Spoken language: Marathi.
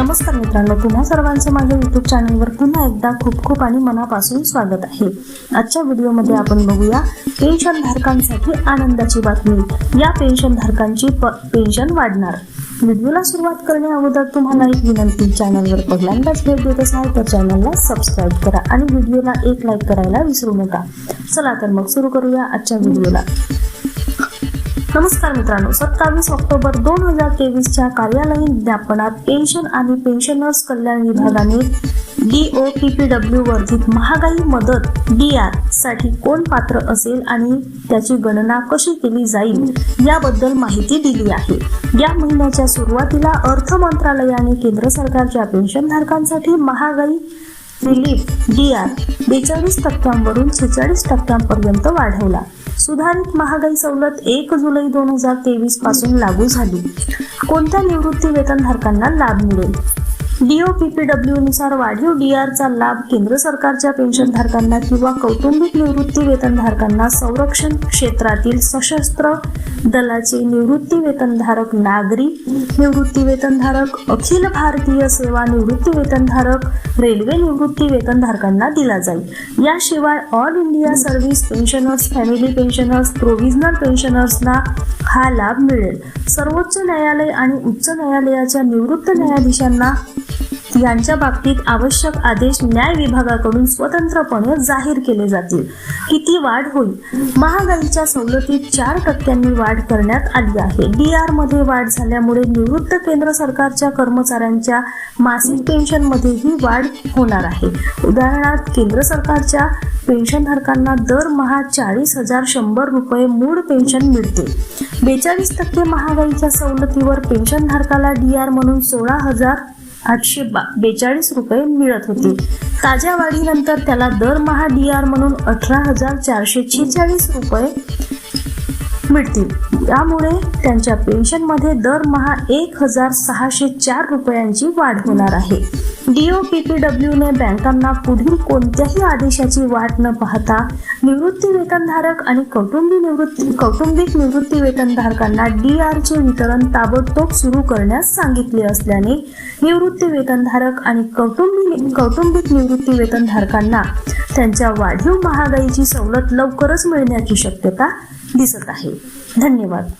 नमस्कार मित्रांनो पुन्हा सर्वांचं माझ्या युट्यूब चॅनलवर पुन्हा एकदा खूप खूप आणि मनापासून स्वागत आहे. आजच्या व्हिडिओमध्ये आपण बघूया पेन्शन धारकांसाठी आनंदाची बातमी. या पेन्शन धारकांची प- पेन्शन वाढणार. व्हिडिओला सुरुवात करण्या अगोदर तुम्हाला एक विनंती चॅनलवर पहिल्यांदाच भेट देत असाल तर चॅनलला सबस्क्राईब करा आणि व्हिडिओला एक लाईक करायला विसरू नका. चला तर मग सुरू करूया आजच्या व्हिडिओला नमस्कार मित्रांनो सत्तावीस ऑक्टोबर दोन हजार तेवीसच्या कार्यालयीन ज्ञापनात पेन्शन आणि पेन्शनर्स कल्याण विभागाने D O P P W वर्धित महागाई मदत डी आरसाठी कोण पात्र असेल आणि त्याची गणना कशी केली जाईल याबद्दल माहिती दिली आहे. या महिन्याच्या सुरुवातीला अर्थ मंत्रालयाने केंद्र सरकारच्या पेन्शनधारकांसाठी महागाई रिलीफ डी आर बेचाळीस टक्क्यांवरून छेचाळीस टक्क्यांपर्यंत वाढवला. सुधारित महागाई सवलत एक जुलै दोन हजार तेवीसपासून लागू झाली. कोणत्या निवृत्ती वेतनधारकांना लाभ मिळेल? डीओपीपीडब्ल्यू नुसार वाढीव डीआरचा लाभ केंद्र सरकारच्या पेन्शनधारकांना किंवा कौटुंबिक निवृत्ती वेतनधारकांना संरक्षण क्षेत्रातील सशस्त्र दलाचे निवृत्ती वेतनधारक नागरी निवृत्ती वेतनधारक अखिल भारतीय सेवा निवृत्ती वेतनधारक रेल्वे निवृत्ती वेतनधारकांना दिला जाईल. याशिवाय all India service pensioners family pensioners provisional पेन्शनर्सना हा लाभ मिळेल. सर्वोच्च न्यायालय आणि उच्च न्यायालयाच्या निवृत्त न्यायाधीशांना यांच्या बाबतीत आवश्यक आदेश न्याय विभागाकडून स्वतंत्रपणे जाहीर केले जातील. किती वाढ होईल? महागाईच्या सवलतीत चार टक्क्यांनी वाढ करण्यात आली आहे. डी आरमध्ये वाढ झाल्यामुळे निवृत्त केंद्र सरकारच्या कर्मचाऱ्यांच्या मासिक पेन्शनमध्येही वाढ होणार आहे. उदाहरणार्थ केंद्र सरकारच्या पेन्शनधारकांना दरमहा चाळीस हजार शंभर रुपये मूळ पेन्शन मिळते. बेचाळीस टक्के महागाईच्या सवलतीवर पेन्शनधारकाला डी आर म्हणून सोळा हजार आठशे बा बेचाळीस रुपये मिळत होते. ताज्या वाढीनंतर त्याला दरमहा डी आर म्हणून अठरा हजार चारशे छेचाळीस रुपये मिळतील. यामुळे त्यांच्या पेन्शनमध्ये दरमहा एक हजार सहाशे चार रुपयांची वाढ होणार आहे. डीओपीपीडब्ल्यूने बँकांना पुढील कोणत्याही आदेशाची वाट न पाहता निवृत्ती वेतनधारक आणि कौटुंबिक निवृत्ती कौटुंबिक निवृत्ती वेतनधारकांना डी आरचे वितरण ताबडतोब सुरू करण्यास सांगितले असल्याने निवृत्ती वेतनधारक आणि कौटुंबिक कौटुंबिक निवृत्ती वेतनधारकांना त्यांच्या वाढीव महागाईची सवलत लवकरच मिळण्याची शक्यता दिसत आहे. धन्यवाद.